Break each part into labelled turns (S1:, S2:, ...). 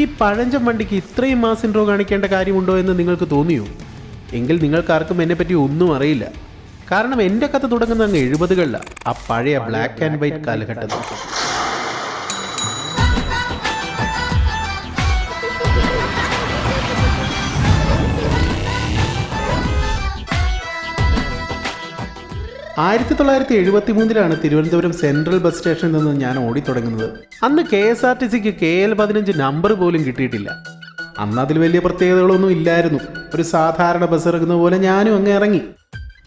S1: ഈ പഴഞ്ചൻ വണ്ടിക്ക് ഇത്രയും മാസ് ഇൻട്രോ കാണിക്കേണ്ട കാര്യമുണ്ടോ എന്ന് നിങ്ങൾക്ക് തോന്നിയോ? എങ്കിൽ നിങ്ങൾക്കാർക്കും എന്നെപ്പറ്റി ഒന്നും അറിയില്ല. കാരണം എന്റെ കഥ തുടങ്ങുന്ന അങ്ങ് എഴുപതുകളിലാണ് ആ പഴയ ബ്ലാക്ക് ആൻഡ് വൈറ്റ് കാലഘട്ടത്തിൽ. ആയിരത്തി തൊള്ളായിരത്തി എഴുപത്തി മൂന്നിലാണ് തിരുവനന്തപുരം സെൻട്രൽ ബസ് സ്റ്റേഷനിൽ നിന്ന് ഞാൻ ഓടിത്തുടങ്ങുന്നത് അന്ന് കെ എസ് ആർ ടി സിക്ക് കെ എൽ പതിനഞ്ച് നമ്പർ പോലും കിട്ടിയിട്ടില്ല. അന്ന് അതിൽ വലിയ പ്രത്യേകതകളൊന്നും ഇല്ലായിരുന്നു. ഒരു സാധാരണ ബസ് ഇറങ്ങുന്ന പോലെ ഞാനും അങ്ങ് ഇറങ്ങി.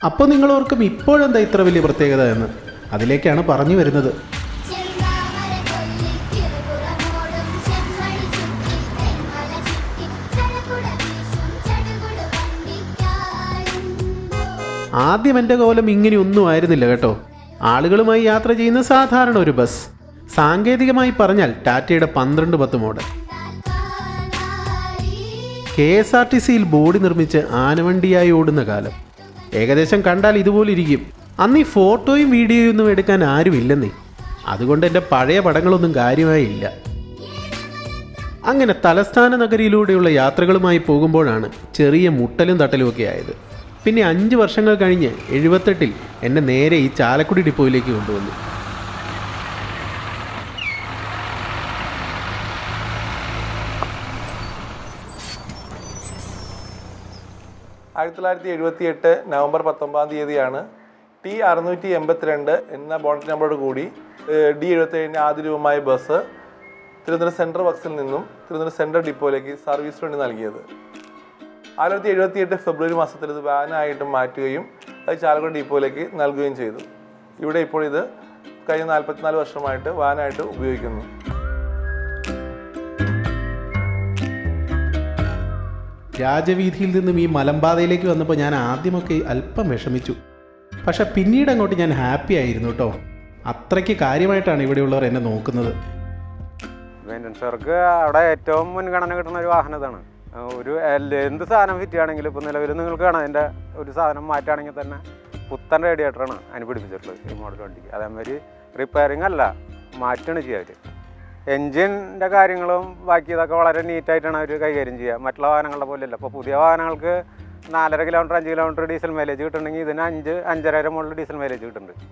S1: അപ്പോൾ നിങ്ങളോർക്കും ഇപ്പോഴെന്താ ഇത്ര വലിയ പ്രത്യേകത എന്ന്? അതിലേക്കാണ് പറഞ്ഞു വരുന്നത്. ആദ്യം എന്റെ കോലം ഇങ്ങനെയൊന്നും ആയിരുന്നില്ല കേട്ടോ. ആളുകളുമായി യാത്ര ചെയ്യുന്ന സാധാരണ ഒരു ബസ്. സാങ്കേതികമായി പറഞ്ഞാൽ ടാറ്റയുടെ പന്ത്രണ്ട് പത്ത് model. K S R T സിയിൽ ബോഡി നിർമ്മിച്ച് ആനവണ്ടിയായി ഓടുന്ന കാലം. ഏകദേശം കണ്ടാൽ ഇതുപോലെ ഇരിക്കും. അന്ന് ഈ ഫോട്ടോയും വീഡിയോയും ഒന്നും എടുക്കാൻ ആരുമില്ലെന്നേ. അതുകൊണ്ട് എന്റെ പഴയ പടങ്ങളൊന്നും കാര്യമായില്ല. അങ്ങനെ തലസ്ഥാന നഗരിയിലൂടെയുള്ള യാത്രകളുമായി പോകുമ്പോഴാണ് ചെറിയ മുട്ടലും തട്ടലും ഒക്കെ ആയത്. പിന്നെ അഞ്ച് വർഷങ്ങൾ കഴിഞ്ഞ് എഴുപത്തെട്ടിൽ എന്നെ നേരെ ഈ ചാലക്കുടി ഡിപ്പോയിലേക്ക് കൊണ്ടുവന്നു.
S2: ആയിരത്തി തൊള്ളായിരത്തി എഴുപത്തി എട്ട് നവംബർ പത്തൊമ്പതാം തീയതിയാണ് ടി അറുന്നൂറ്റി എൺപത്തിരണ്ട് എന്ന ബോണറ്റ് നമ്പറോട് കൂടി ഡി എഴുപത്തേഴിന് ആദ്യ രൂപമായ ബസ് തിരുവനന്തപുരം സെൻട്രൽ ബക്സിൽ നിന്നും തിരുവനന്തപുരം സെൻട്രൽ ഡിപ്പോയിലേക്ക് സർവീസ് വേണ്ടി നൽകിയത്. ആയിരത്തി തൊള്ളായിരത്തി എഴുപത്തി എട്ട് ഫെബ്രുവരി മാസത്തിൽ ഇത് വാനായിട്ട് മാറ്റുകയും അത് ചാലക്കുടി ഡിപ്പോയിലേക്ക് നൽകുകയും ചെയ്തു. ഇവിടെ ഇപ്പോൾ ഇത് കഴിഞ്ഞ നാൽപ്പത്തിനാല് വർഷമായിട്ട് വാനായിട്ട് ഉപയോഗിക്കുന്നു.
S1: രാജവീതിയിൽ നിന്നും ഈ മലമ്പാതയിലേക്ക് വന്നപ്പോൾ ഞാൻ ആദ്യമൊക്കെ അല്പം വിഷമിച്ചു. പക്ഷെ പിന്നീട് അങ്ങോട്ട് ഞാൻ ഹാപ്പി ആയിരുന്നു കേട്ടോ. അത്രയ്ക്ക് കാര്യമായിട്ടാണ് ഇവിടെയുള്ളവർ എന്നെ നോക്കുന്നത്.
S3: മെയിന്റനൻസുകാർക്ക് അവിടെ ഏറ്റവും മുൻഗണന കിട്ടുന്ന ഒരു വാഹനം ഇതാണ്. ഒരു എന്ത് സാധനം ഫിറ്റ് ആണെങ്കിലും ഇപ്പോൾ നിലവിൽ നിങ്ങൾക്ക് കാണാം. അതിന്റെ ഒരു സാധനം മാറ്റുകയാണെങ്കിൽ തന്നെ പുത്തൻ റേഡിയേറ്ററാണ് അതിന് പിടിപ്പിച്ചിട്ടുള്ളത് ഈ മോഡൽ വണ്ടിക്ക്. അതേമാതിരി റിപ്പയറിംഗ് അല്ല മാറ്റാണ് ചെയ്യുക എൻജിന്റെ കാര്യങ്ങളും ബാക്കി ഇതൊക്കെ വളരെ നീറ്റായിട്ടാണ് അവർ കൈകാര്യം ചെയ്യുക. മറ്റുള്ള വാഹനങ്ങളുടെ പോലെയല്ല. ഇപ്പോൾ പുതിയ വാഹനങ്ങൾക്ക് നാലര കിലോമീറ്റർ അഞ്ച് കിലോമീറ്റർ ഡീസൽ മൈലേജ് കിട്ടുന്നുണ്ടെങ്കിൽ ഇതിന് അഞ്ച് അഞ്ചര മുകളിൽ ഡീസൽ മൈലേജ് കിട്ടുന്നുണ്ട്.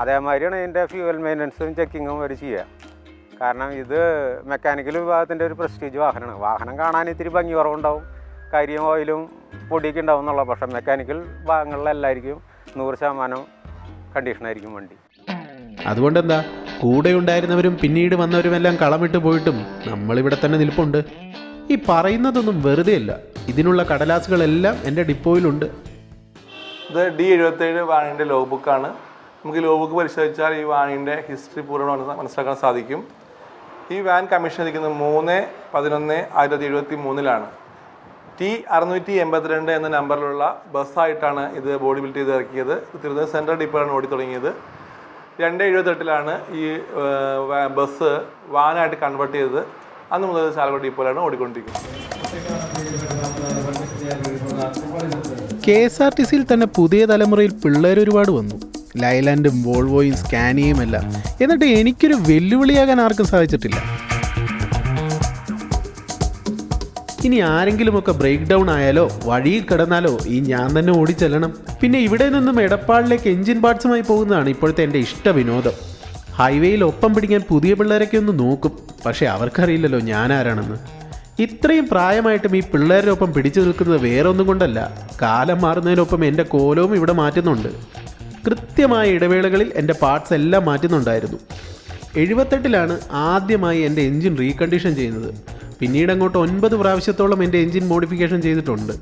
S3: അതേമാതിരിയാണ് ഇതിന്റെ ഫ്യൂവൽ മെയിന്റനൻസും ചെക്കിങ്ങും അവർ ചെയ്യുക. കാരണം ഇത് മെക്കാനിക്കൽ വിഭാഗത്തിന്റെ ഒരു പ്രസ്റ്റീജ് വാഹനമാണ്. വാഹനം കാണാൻ ഇത്തിരി ഭംഗി കുറവുണ്ടാവും. കരിയും ഓയിലും പൊടിയൊക്കെ ഉണ്ടാവും എന്നുള്ള പക്ഷേ മെക്കാനിക്കൽ ഭാഗങ്ങളിലെല്ലായിരിക്കും നൂറ് ശതമാനം കണ്ടീഷനായിരിക്കും വണ്ടി.
S1: അതുകൊണ്ട് എന്താ കൂടെ ഉണ്ടായിരുന്നവരും പിന്നീട് വന്നവരുമെല്ലാം കളമിട്ട് പോയിട്ടും നമ്മളിവിടെ തന്നെ നിൽപ്പുണ്ട്. ഈ പറയുന്നതൊന്നും വെറുതെ അല്ല ഇതിനുള്ള കടലാസുകളെല്ലാം എന്റെ ഡിപ്പോയിലുണ്ട്.
S2: ഇത് ഡി എഴുപത്തേഴ് വാണിന്റെ ലോ ബുക്കാണ് നമുക്ക് ലോ ബുക്ക് പരിശോധിച്ചാൽ ഈ വാണിന്റെ ഹിസ്റ്ററി പൂർണമാണ് മനസ്സിലാക്കാൻ സാധിക്കും. ഈ വാൻ കമ്മീഷൻ ഇരിക്കുന്നത് മൂന്ന് പതിനൊന്ന് ആയിരത്തി എഴുപത്തി മൂന്നിലാണ് ടി അറുന്നൂറ്റി എൺപത്തിരണ്ട് എന്ന നമ്പറിലുള്ള ബസ്സായിട്ടാണ് ഇത് ബോഡി ബിൽഡ് ചെയ്ത് ഇറക്കിയത്. തിരുവനന്തപുരം സെൻട്രൽ ഡിപ്പോയാണ് ഓടി തുടങ്ങിയത്. രണ്ട് എഴുപത്തെട്ടിലാണ് ഈ ബസ് വാനായിട്ട് കൺവേർട്ട് ചെയ്തത്. അന്ന് മുതൽ ചാലക്കുടി ഡിപ്പോയിലാണ് ഓടിക്കൊണ്ടിരിക്കുന്നത്.
S1: കെ എസ് ആർ ടി സിയിൽ തന്നെ പുതിയ തലമുറയിൽ പിള്ളേർ ഒരുപാട് വന്നു. ലൈലാൻഡും വോൾവോയും സ്കാനിയും എല്ലാം. എന്നിട്ട് എനിക്കൊരു വെല്ലുവിളിയാകാൻ ആർക്കും സാധിച്ചിട്ടില്ല. ഇനി ആരെങ്കിലുമൊക്കെ ബ്രേക്ക് ഡൗൺ ആയാലോ വഴിയിൽ കിടന്നാലോ ഈ ഞാൻ തന്നെ ഓടിച്ചെല്ലണം. പിന്നെ ഇവിടെ നിന്നും എടപ്പാളിലേക്ക് എഞ്ചിൻ പാർട്സുമായി പോകുന്നതാണ് ഇപ്പോഴത്തെ എന്റെ ഇഷ്ട വിനോദം. ഹൈവേയിൽ ഒപ്പം പിടിക്കാൻ പുതിയ പിള്ളേരൊക്കെ ഒന്ന് നോക്കും. പക്ഷേ അവർക്കറിയില്ലല്ലോ ഞാൻ ആരാണെന്ന്. ഇത്രയും പ്രായമായിട്ടും ഈ പിള്ളേരുടെ ഒപ്പം പിടിച്ചു നിൽക്കുന്നത് വേറെ ഒന്നും കൊണ്ടല്ല. കാലം മാറുന്നതിനൊപ്പം എന്റെ കോലവും ഇവിടെ മാറ്റുന്നുണ്ട്. കൃത്യമായ ഇടവേളകളിൽ എന്റെ പാർട്സ് എല്ലാം മാറ്റുന്നുണ്ടായിരുന്നു. എഴുപത്തെട്ടിലാണ് ആദ്യമായി എന്റെ എൻജിൻ റീകണ്ടീഷൻ ചെയ്യുന്നത്. പിന്നീട് അങ്ങോട്ട് ഒൻപത് പ്രാവശ്യത്തോളം എന്റെ എൻജിൻ മോഡിഫിക്കേഷൻ ചെയ്തിട്ടുണ്ട്.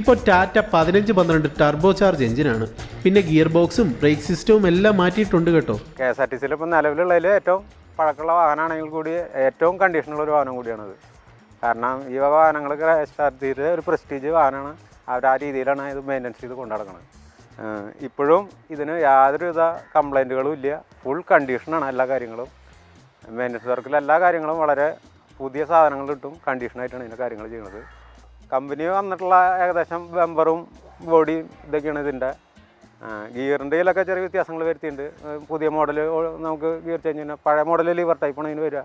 S1: ഇപ്പോൾ ടാറ്റ പതിനഞ്ച് പന്ത്രണ്ട് ടർബോ ചാർജ് എഞ്ചിനാണ് പിന്നെ ഗിയർ ബോക്സും ബ്രേക്ക് സിസ്റ്റവും എല്ലാം മാറ്റിയിട്ടുണ്ട് കേട്ടോ.
S3: കെ എസ് ആർ ടി സിയിൽ ഇപ്പം നിലവിലുള്ളതിൽ ഏറ്റവും പഴക്കമുള്ള വാഹനമാണെങ്കിൽ കൂടി ഏറ്റവും കണ്ടീഷനുള്ള ഒരു വാഹനം കൂടിയാണത്. കാരണം ഈ വാഹനങ്ങൾ കെ എസ് ആർ ടി ഒരു പ്രസ്റ്റീജ് വാഹനമാണ്. അവർ ആ രീതിയിലാണ് ഇത് മെയിന്റനൻസ് ചെയ്ത് കൊണ്ടു നടക്കുന്നത് ഇപ്പോഴും ഇതിന് യാതൊരുവിധ കംപ്ലൈന്റുകളും ഇല്ല. ഫുൾ കണ്ടീഷനാണ് എല്ലാ കാര്യങ്ങളും. മെയിന്റനൻസ് വർക്കിൽ എല്ലാ കാര്യങ്ങളും വളരെ പുതിയ സാധനങ്ങൾ കിട്ടും. കണ്ടീഷനായിട്ടാണ് ഇതിന്റെ കാര്യങ്ങൾ ചെയ്യുന്നത്. കമ്പനി വന്നിട്ടുള്ള ഏകദേശം ബെമ്പറും ബോഡിയും ഇതൊക്കെയാണ് ഇതിന്റെ. ഗിയറിന്റെ ഇതിലൊക്കെ ചെറിയ വ്യത്യാസങ്ങൾ വരുത്തിയിട്ടുണ്ട്. പുതിയ മോഡൽ നമുക്ക് ഗിയർ ചേഞ്ച് ചെയ്യുന്ന പഴയ മോഡൽ ലിവർ ടൈപ്പാണ് ഇതിന് വരിക.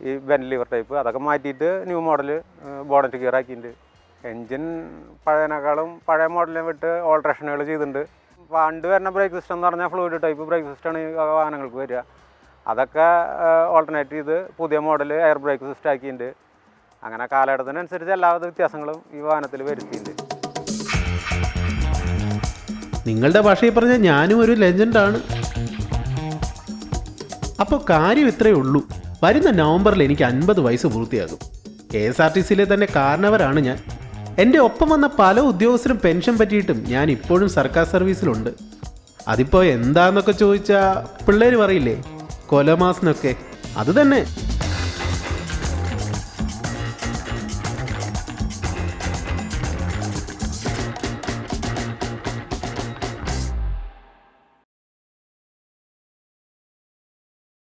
S3: ഈ ബെൻ ലിവർ ടൈപ്പ് അതൊക്കെ മാറ്റിയിട്ട് ന്യൂ മോഡൽ ബോണറ്റ് ഗിയർ ആക്കിയിട്ടുണ്ട്. എൻജിൻ പഴയതിനേക്കാളും പഴയ മോഡലിനെ വിട്ട് ഓൾട്രേഷനുകൾ ചെയ്തിട്ടുണ്ട്. പണ്ട് വരുന്ന ബ്രേക്ക് സിസ്റ്റം എന്ന് പറഞ്ഞാൽ ഫ്ലൂയിഡ് ടൈപ്പ് ബ്രേക്ക് സിസ്റ്റമാണ് ഈ വാഹനങ്ങൾക്ക് വരിക. അതൊക്കെ ഓൾട്ടർനേറ്റ് ചെയ്ത് പുതിയ മോഡൽ എയർ ബ്രേക്ക് സിസ്റ്റം ആക്കിയിട്ടുണ്ട്. അങ്ങനെ കാലഘട്ടത്തിനനുസരിച്ച് എല്ലാവിധ വ്യത്യാസങ്ങളും ഈ വാഹനത്തിൽ വരുത്തിയിട്ടുണ്ട്.
S1: നിങ്ങളുടെ ഭാഷയിൽ പറഞ്ഞ ഞാനും ഒരു ലെജൻഡാണ് അപ്പോൾ കാര്യം ഇത്രയേ ഉള്ളൂ. വരുന്ന നവംബറിൽ എനിക്ക് അൻപത് വയസ്സ് പൂർത്തിയാകും. കെ എസ് ആർ ടി സിയിലെ തന്നെ കാരണവരാണ് ഞാൻ. എന്റെ ഒപ്പം വന്ന പല ഉദ്യോഗസ്ഥരും പെൻഷൻ പറ്റിയിട്ടും ഞാൻ ഇപ്പോഴും സർക്കാർ സർവീസിലുണ്ട്. അതിപ്പോൾ എന്താന്നൊക്കെ ചോദിച്ചാൽ പിള്ളേർ പറയില്ലേ കൊലമാസിനൊക്കെ അത് തന്നെ.